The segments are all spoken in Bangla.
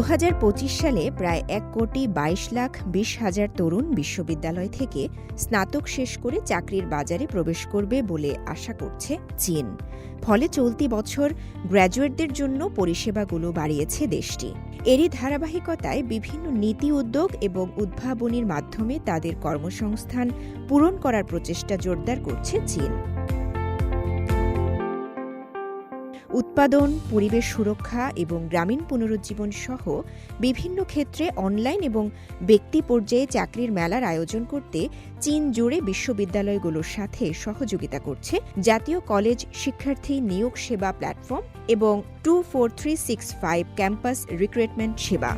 দু হাজার পঁচিশ সালে প্রায় এক কোটি বাইশ লাখ বিশ হাজার তরুণ বিশ্ববিদ্যালয় থেকে স্নাতক শেষ করে চাকরির বাজারে প্রবেশ করবে বলে আশা করছে চীন। ফলে চলতি বছর গ্র্যাজুয়েটদের জন্য পরিষেবাগুলো বাড়িয়েছে দেশটি। এরই ধারাবাহিকতায় বিভিন্ন নীতি উদ্যোগ এবং উদ্ভাবনীর মাধ্যমে তাদের কর্মসংস্থান পূরণ করার প্রচেষ্টা জোরদার করছে চীন। উৎপাদন, পরিবেশ সুরক্ষা এবং গ্রামীণ পুনরুজ্জীবন সহ বিভিন্ন ক্ষেত্রে অনলাইন এবং ব্যক্তি পর্যায়ে চাকরির মেলার আয়োজন করতে চীন জুড়ে বিশ্ববিদ্যালয়গুলোর সাথে সহযোগিতা করছে জাতীয় কলেজ শিক্ষার্থী নিয়োগ সেবা প্ল্যাটফর্ম এবং two four three six five campus recruitment সেবা।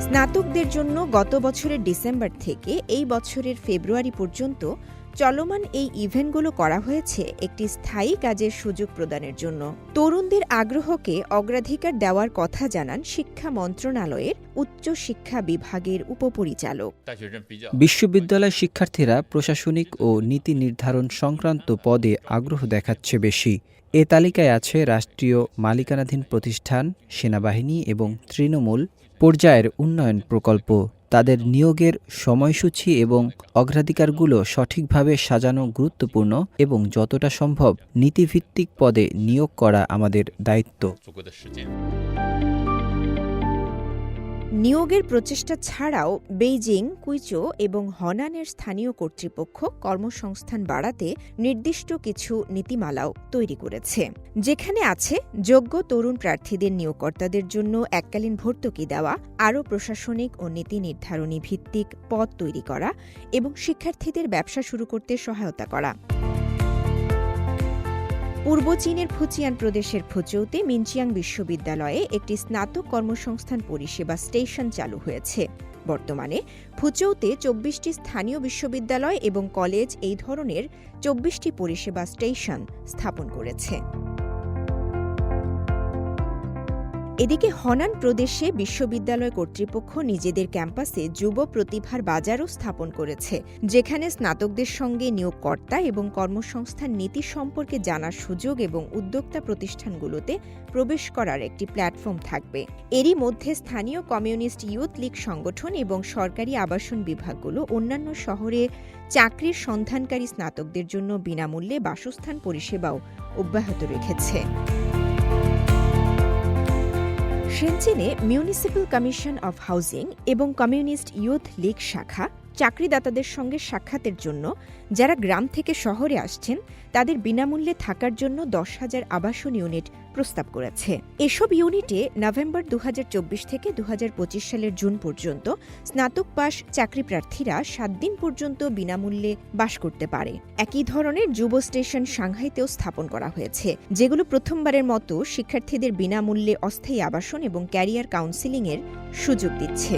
স্নাতকদের জন্য গত বছরের ডিসেম্বর থেকে এই বছরের ফেব্রুয়ারি পর্যন্ত চলমান এই ইভেন্টগুলো করা হয়েছে একটি স্থায়ী কাজের সুযোগ প্রদানের জন্য। তরুণদের আগ্রহকে অগ্রাধিকার দেওয়ার কথা জানান শিক্ষা মন্ত্রণালয়ের উচ্চ শিক্ষা বিভাগের উপপরিচালক। বিশ্ববিদ্যালয় শিক্ষার্থীরা প্রশাসনিক ও নীতি নির্ধারণ সংক্রান্ত পদে আগ্রহ দেখাচ্ছে বেশি। এ তালিকায় আছে রাষ্ট্রীয় মালিকানাধীন প্রতিষ্ঠান, সেনাবাহিনী এবং তৃণমূল পর্যায়ের উন্নয়ন প্রকল্প। তাদের নিয়োগের সময়সূচি এবং অগ্রাধিকারগুলো সঠিকভাবে সাজানো গুরুত্বপূর্ণ এবং যতটা সম্ভব নীতিভিত্তিক পদে নিয়োগ করা আমাদের দায়িত্ব। নিয়োগের প্রচেষ্টা ছাড়াও বেইজিং, কুইচো এবং হনানের স্থানীয় কর্তৃপক্ষ কর্মসংস্থান বাড়াতে নির্দিষ্ট কিছু নীতিমালাও তৈরি করেছে। যেখানে আছে, যোগ্য তরুণ প্রার্থীদের নিয়োগকর্তাদের জন্য এককালীন ভর্তুকি দেওয়া, আরও প্রশাসনিক ও নীতি নির্ধারণী ভিত্তিক পদ তৈরি করা এবং শিক্ষার্থীদের ব্যবসা শুরু করতে সহায়তা করা। পূর্ব চীনের ফুচিয়ান প্রদেশের ফুচৌতে মিনচিয়াং বিশ্ববিদ্যালয়ে একটি স্নাতক কর্মসংস্থান পরিষেবা স্টেশন চালু হয়েছে। বর্তমানে ফুচৌতে চব্বিশটি স্থানীয় বিশ্ববিদ্যালয় এবং কলেজ এই ধরনের চব্বিশটি পরিষেবা স্টেশন স্থাপন করেছে। এদিকে হনান প্রদেশে বিশ্ববিদ্যালয় কর্তৃপক্ষ নিজেদের ক্যাম্পাসে যুব প্রতিভার বাজারও স্থাপন করেছে, যেখানে স্নাতকদের সঙ্গে নিয়োগকর্তা এবং কর্মসংস্থান নীতি সম্পর্কে জানার সুযোগ এবং উদ্যোক্তা প্রতিষ্ঠানগুলোতে প্রবেশ করার একটি প্ল্যাটফর্ম থাকবে। এরই মধ্যে স্থানীয় কমিউনিস্ট ইউথ লীগ সংগঠন এবং সরকারি আবাসন বিভাগগুলো অন্যান্য শহরে চাকরির সন্ধানকারী স্নাতকদের জন্য বিনামূল্যে বাসস্থান পরিষেবাও অব্যাহত রেখেছে। সেনচেনে মিউনিসিপ্যাল কমিশন অফ হাউজিং এবং কমিউনিস্ট ইউথ লীগ শাখা চাকরিদাতাদের সঙ্গে সাক্ষাতের জন্য যারা গ্রাম থেকে শহরে আসছেন, তাদের বিনামূল্যে থাকার জন্য দশ হাজার আবাসন ইউনিট প্রস্তাব করেছে। এসব ইউনিটে নভেম্বর দু হাজার চব্বিশ থেকে দু হাজার পঁচিশ সালের জুন পর্যন্ত স্নাতক পাশ চাকরি প্রার্থীরা সাত দিন পর্যন্ত বিনামূল্যে বাস করতে পারে। একই ধরনের যুব স্টেশন সাংহাইতেও স্থাপন করা হয়েছে, যেগুলো প্রথমবারের মতো শিক্ষার্থীদের বিনামূল্যে অস্থায়ী আবাসন এবং ক্যারিয়ার কাউন্সিলিংয়ের সুযোগ দিচ্ছে।